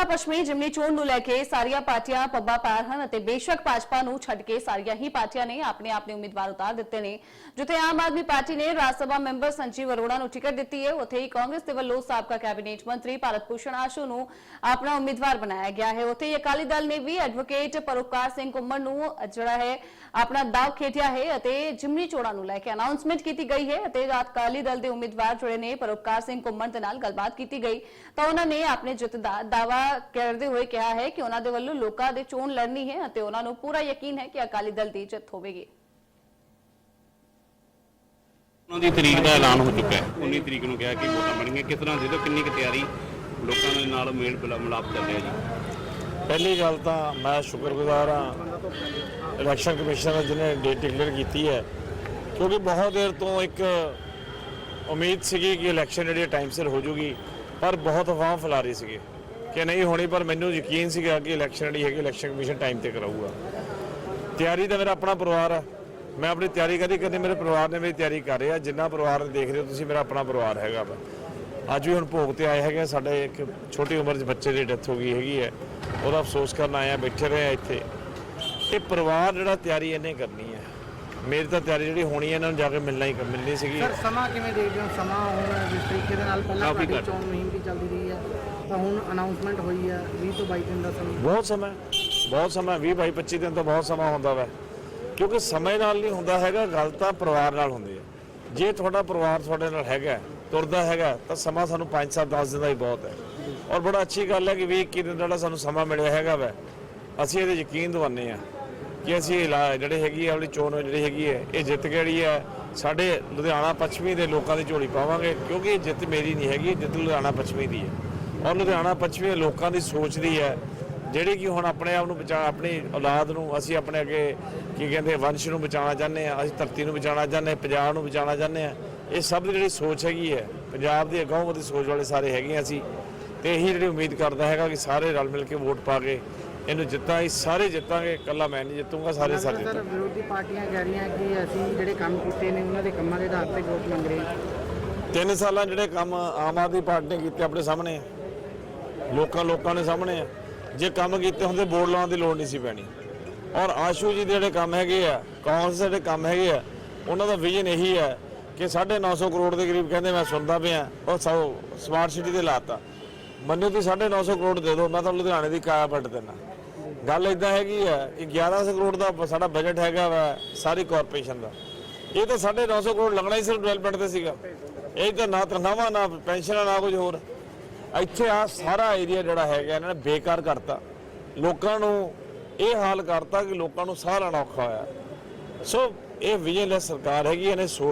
ਲੁਧਿਆਣਾ ਪੱਛਮੀ ਜਿਮਨੀ ਚੋਣ ਨੂੰ ਲੈ ਕੇ ਸਾਰੀਆਂ ਪਾਰਟੀਆਂ ਪੱਬਾ ਪਾਰ ਹਨ ਅਤੇ ਬੇਸ਼ੱਕ ਭਾਜਪਾ ਨੂੰ ਛੱਡ ਕੇ ਸਾਰੀਆਂ ਹੀ ਪਾਰਟੀਆਂ ਨੇ ਆਪਣੇ ਆਪਣੇ ਉਮੀਦਵਾਰ ਉਤਾਰ ਦਿੱਤੇ ਨੇ। ਜਿੱਥੇ ਆਮ ਆਦਮੀ ਪਾਰਟੀ ਨੇ ਰਾਜ ਸਭਾ ਮੈਂਬਰ ਸੰਜੀਵ ਅਰੋੜਾ ਨੂੰ ਟਿਕਟ ਦਿੱਤੀ ਹੈ, ਉੱਥੇ ਹੀ ਕਾਂਗਰਸ ਦੇ ਵੱਲੋਂ ਸਾਬਕਾ ਕੈਬਨਿਟ ਮੰਤਰੀ ਭਾਰਤ ਭੂਸ਼ਣ ਆਸ਼ੂ ਨੂੰ ਆਪਣਾ ਉਮੀਦਵਾਰ ਬਣਾਇਆ ਗਿਆ ਹੈ। ਉੱਥੇ ਹੀ ਅਕਾਲੀ ਦਲ ਨੇ ਵੀ ਐਡਵੋਕੇਟ ਪਰੋਕਾਰ ਸਿੰਘ ਕੁੰਮਰ ਨੂੰ ਜਿਹੜਾ ਹੈ, ਆਪਣਾ ਦਾਅਵ ਖੇਡਿਆ ਹੈ ਅਤੇ ਜਿਮਨੀ ਚੋਣਾਂ ਨੂੰ ਲੈ ਕੇ ਅਨਾਉਂਸਮੈਂਟ ਕੀਤੀ ਗਈ ਹੈ ਅਤੇ ਅਕਾਲੀ ਦਲ ਦੇ ਉਮੀਦਵਾਰ ਜਿਹੜੇ ਨੇ ਪਰੋਕਾਰ ਸਿੰਘ ਕੁੰਮਰ ਦੇ ਨਾਲ ਗੱਲਬਾਤ ਕੀਤੀ ਗਈ। ਤਾਂ ਉਹਨਾਂ ਨੇ ਆਪਣੇ ਜਿੱਤ ਦਾ ਦਾਅਵਾ ਕਰਦੇ ਹੋਏ ਕਿਹਾ ਹੈ ਕਿ ਉਹਨਾਂ ਦੇ ਵੱਲੋਂ ਲੋਕਾਂ ਦੇ ਚੋਣ ਲੜਨੀ ਹੈ ਅਤੇ ਉਹਨਾਂ ਨੂੰ ਪੂਰਾ ਯਕੀਨ ਹੈ ਕਿ ਅਕਾਲੀ ਦਲ ਦੀ ਜਿੱਤ ਹੋਵੇਗੀ। ਉਹਨਾਂ ਦੀ ਤਰੀਕ ਦਾ ਐਲਾਨ ਹੋ ਚੁੱਕਾ ਹੈ। 19 ਤਰੀਕ ਨੂੰ ਕਿਹਾ ਕਿ ਵੋਟਾਂ ਬਣੀਆਂ ਕਿਸ ਤਰ੍ਹਾਂ ਦੇ ਦਿਓ ਕਿੰਨੀ ਕੁ ਤਿਆਰੀ ਲੋਕਾਂ ਦੇ ਨਾਲ ਮੇਲ ਮਿਲਾ- ਮਿਲਾਪ ਚੱਲ ਰਿਹਾ ਜੀ? ਪਹਿਲੀ ਗੱਲ ਤਾਂ ਮੈਂ ਸ਼ੁਕਰਗੁਜ਼ਾਰ ਹਾਂ ਇਲੈਕਸ਼ਨ ਕਮਿਸ਼ਨ ਦਾ ਜਿਹਨੇ ਡੇਟ ਡਿਕਲੇਅਰ ਕੀਤੀ ਹੈ। ਕਿਉਂਕਿ ਬਹੁਤ ਦੇਰ ਤੋਂ ਇੱਕ ਉਮੀਦ ਸੀਗੀ ਕਿ ਇਲੈਕਸ਼ਨ ਜਿਹੜੀ ਟਾਈਮ ਸਿਰ ਹੋ ਜੂਗੀ ਪਰ ਬਹੁਤ ਅਫਵਾਹ ਫੈਲਾ ਰਹੀ ਸੀਗੇ। ਕਿ ਨਹੀਂ ਹੋਣੀ, ਪਰ ਮੈਨੂੰ ਯਕੀਨ ਸੀਗਾ ਕਿ ਇਲੈਕਸ਼ਨ ਜਿਹੜੀ ਹੈਗੀ ਇਲੈਕਸ਼ਨ ਕਮਿਸ਼ਨ ਟਾਈਮ ਤੇ ਕਰਾਊਗਾ। ਤਿਆਰੀ ਤਾਂ ਮੇਰਾ ਆਪਣਾ ਪਰਿਵਾਰ ਆ। ਮੈਂ ਆਪਣੀ ਤਿਆਰੀ ਕਦੀ ਕਦੀ ਮੇਰੇ ਪਰਿਵਾਰ ਨੇ ਮੇਰੀ ਤਿਆਰੀ ਕਰ ਰਿਹਾ। ਜਿੰਨਾ ਪਰਿਵਾਰ ਦੇਖ ਰਹੇ ਹੋ ਤੁਸੀਂ, ਮੇਰਾ ਆਪਣਾ ਪਰਿਵਾਰ ਹੈਗਾ ਵਾ। ਅੱਜ ਵੀ ਹੁਣ ਭੋਗ ਤੇ ਆਏ ਹੈਗੇ ਸਾਡੇ ਇੱਕ ਛੋਟੀ ਉਮਰ 'ਚ ਬੱਚੇ ਦੀ ਡੈਥ ਹੋ ਗਈ ਹੈਗੀ ਹੈ ਉਹਦਾ ਅਫਸੋਸ ਕਰਨ ਆਏ ਆ ਬੈਠੇ ਰਹੇ ਆ ਇੱਥੇ। ਇਹ ਪਰਿਵਾਰ ਜਿਹੜਾ ਤਿਆਰੀ ਇਹਨੇ ਕਰਨੀ ਹੈ ਮੇਰੀ ਤਾਂ ਤਿਆਰੀ ਜਿਹੜੀ ਹੋਣੀ ਹੈ ਇਹਨਾਂ ਨੂੰ ਜਾ ਕੇ ਮਿਲਣਾ ਹੀ ਮਿਲਣੀ ਸੀਗੀ। ਸਰ ਸਮਾਂ ਕਿਵੇਂ ਦੇਖਦੇ ਹੋ? ਸਮਾਂ ਹੁਣ ਜਿਸ ਤਰੀਕੇ ਦੇ ਨਾਲ ਪਹਿਲਾਂ ਕਾਫੀ ਤੁਹਾਡੀ ਘੱਟ। ਚੋਣ ਮੁਹਿੰਮ ਵੀ ਚੱਲਦੀ ਰਹੀ ਹੈ ਤਾਂ ਹੁਣ ਅਨਾਉਂਸਮੈਂਟ ਹੋਈ ਹੈ 20 ਤੋਂ 22 ਦਿਨ ਦਾ ਸਮਾਂ। ਬਹੁਤ ਸਮਾਂ ਬਹੁਤ ਸਮਾਂ 20 22 25 ਦਿਨ ਤੋਂ ਬਹੁਤ ਸਮਾਂ ਹੁੰਦਾ ਵਾ। ਕਿਉਂਕਿ ਸਮੇਂ ਨਾਲ ਨਹੀਂ ਹੁੰਦਾ ਹੈਗਾ ਗੱਲ ਤਾਂ ਪਰਿਵਾਰ ਨਾਲ ਹੁੰਦੀ ਹੈ ਜੇ ਤੁਹਾਡਾ ਪਰਿਵਾਰ ਤੁਹਾਡੇ ਨਾਲ ਹੈਗਾ ਤੁਰਦਾ ਹੈਗਾ ਤਾਂ ਸਮਾਂ ਸਾਨੂੰ 5 7 10 ਦਿਨ ਦਾ ਹੀ ਬਹੁਤ ਹੈ। ਔਰ ਬੜਾ ਅੱਛੀ ਗੱਲ ਹੈ ਕਿ 20 21 ਦਿਨ ਦਾ ਜਿਹੜਾ ਸਾਨੂੰ ਸਮਾਂ ਮਿਲਿਆ ਹੈਗਾ ਵਾ ਅਸੀਂ ਇਹਦੇ ਯਕੀਨ ਦਿਵਾਉਂਦੇ ਆ ਕਿ ਅਸੀਂ ਇਲਾ- ਜਿਹੜੇ ਹੈਗੀ ਆ ਵਾਲੀ ਚੋਣ ਜਿਹੜੀ ਹੈਗੀ ਹੈ ਇਹ ਜਿੱਤ ਜਿਹੜੀ ਹੈ ਸਾਡੇ ਲੁਧਿਆਣਾ ਪੱਛਮੀ ਦੇ ਲੋਕਾਂ ਦੀ ਝੋਲੀ ਪਾਵਾਂਗੇ, ਕਿਉਂਕਿ ਇਹ ਜਿੱਤ ਮੇਰੀ ਨਹੀਂ ਹੈਗੀ ਜਿੱਤ ਲੁਧਿਆਣਾ ਪੱਛਮੀ ਦੀ ਹੈ। ਔਰ ਲੁਧਿਆਣਾ ਪੱਛਮੀ ਦੇ ਲੋਕਾਂ ਦੀ ਸੋਚ ਦੀ ਹੈ, ਜਿਹੜੀ ਕਿ ਹੁਣ ਆਪਣੇ ਆਪ ਨੂੰ ਬਚਾ, ਆਪਣੀ ਔਲਾਦ ਨੂੰ ਅਸੀਂ ਆਪਣੇ ਅੱਗੇ ਕੀ ਕਹਿੰਦੇ ਵੰਸ਼ ਨੂੰ ਬਚਾਉਣਾ ਚਾਹੁੰਦੇ ਆ, ਅਸੀਂ ਧਰਤੀ ਨੂੰ ਬਚਾਉਣਾ ਚਾਹੁੰਦੇ ਹਾਂ ਪੰਜਾਬ ਨੂੰ ਬਚਾਉਣਾ ਚਾਹੁੰਦੇ ਆ, ਇਹ ਸਭ ਦੀ ਜਿਹੜੀ ਸੋਚ ਹੈਗੀ ਹੈ, ਪੰਜਾਬ ਦੀ ਅਗਾਂਹ ਦੀ ਸੋਚ ਵਾਲੇ ਸਾਰੇ ਹੈਗੇ ਹਾਂ ਅਸੀਂ, ਤੇ ਇਹੀ ਜਿਹੜੀ ਉਮੀਦ ਕਰਦਾ ਹੈਗਾ ਕਿ ਸਾਰੇ ਰਲ ਮਿਲ ਕੇ ਵੋਟ ਪਾ ਕੇ ਇਹਨੂੰ ਜਿੱਤਾਂ ਅਸੀਂ ਸਾਰੇ ਜਿੱਤਾਂਗੇ ਇਕੱਲਾ ਮੈਂ ਨਹੀਂ ਜਿੱਤੂੰਗਾ ਸਾਰੇ ਸਾਰੇ ਸਰ ਜਿੱਤਾਂਗੇ ਵਿਰੋਧੀ ਪਾਰਟੀਆਂ ਕਹਿ ਰਹੀਆਂ ਕਿ ਅਸੀਂ ਜਿਹੜੇ ਕੰਮ ਕੀਤੇ ਨੇ ਉਹਨਾਂ ਦੇ ਕੰਮਾਂ ਦੇ ਆਧਾਰ ਤੇ ਵੋਟ ਮੰਗ ਰਹੇ ਹਾਂ। ਤਿੰਨ ਸਾਲਾਂ ਜਿਹੜੇ ਕੰਮ ਆਮ ਆਦਮੀ ਪਾਰਟੀ ਨੇ ਕੀਤੇ ਆਪਣੇ ਸਾਹਮਣੇ ਆ। ਲੋਕਾਂ ਲੋਕਾਂ ਦੇ ਸਾਹਮਣੇ ਆ। ਜੇ ਕੰਮ ਕੀਤੇ ਹੁੰਦੇ ਬੋਰਡ ਲਾਉਣ ਦੀ ਲੋੜ ਨਹੀਂ ਸੀ ਪੈਣੀ। ਔਰ ਆਸ਼ੂ ਜੀ ਦੇ ਜਿਹੜੇ ਕੰਮ ਹੈਗੇ ਆ ਕਾਂਗਰਸ ਦੇ ਜਿਹੜੇ ਕੰਮ ਹੈਗੇ ਆ ਉਹਨਾਂ ਦਾ ਵਿਜ਼ਨ ਇਹੀ ਹੈ ਕਿ 950 ਕਰੋੜ ਦੇ ਕਰੀਬ ਕਹਿੰਦੇ ਮੈਂ ਸੁਣਦਾ ਪਿਆ ਉਹ ਸਭ ਸਮਾਰਟ ਸਿਟੀ ਦੇ ਲਾਤਾ। ਮੰਨੋ ਤੁਸੀਂ 950 ਕਰੋੜ ਦੇ ਦਿਓ ਮੈਂ ਤਾਂ ਲੁਧਿਆਣੇ ਦੀ ਕਾਇਆ ਪੱਟ ਦੇਣਾ ਗੱਲ ਇਦਾਂ ਹੈਗੀ ਆ ਕਿ 1100 ਕਰੋੜ ਦਾ ਸਾਡਾ ਬਜਟ ਹੈਗਾ ਵਾ, ਸਾਰੀ ਕਾਰਪੋਰੇਸ਼ਨ ਦਾ। ਇਹ ਤਾਂ 950 ਕਰੋੜ ਲੱਗਣਾ ਹੀ ਸਿਰਫ ਡਿਵੈਲਪਮੈਂਟ ਤੇ ਸੀਗਾ। ਇਹ ਤਾਂ ਨਾ ਤਨਖਾਹਾਂ ਨਾ ਪੈਨਸ਼ਨਾਂ ਨਾ ਕੁਝ ਹੋਰ। ਇੱਥੇ ਆ ਸਾਰਾ ਏਰੀਆ ਜਿਹੜਾ ਹੈਗਾ, ਇਹਨਾਂ ਨੇ ਬੇਕਾਰ ਕਰਤਾ। ਲੋਕਾਂ ਨੂੰ ਇਹ ਹਾਲ ਕਰਤਾ ਕਿ ਲੋਕਾਂ ਨੂੰ ਸਾਹ ਲੈਣਾ ਔਖਾ ਹੋਇਆ। ਸੋ ਇਹ ਵਿਜੀਲੈਂਸ ਸਰਕਾਰ ਹੈਗੀ, ਇਹਨੇ ਸੋਚ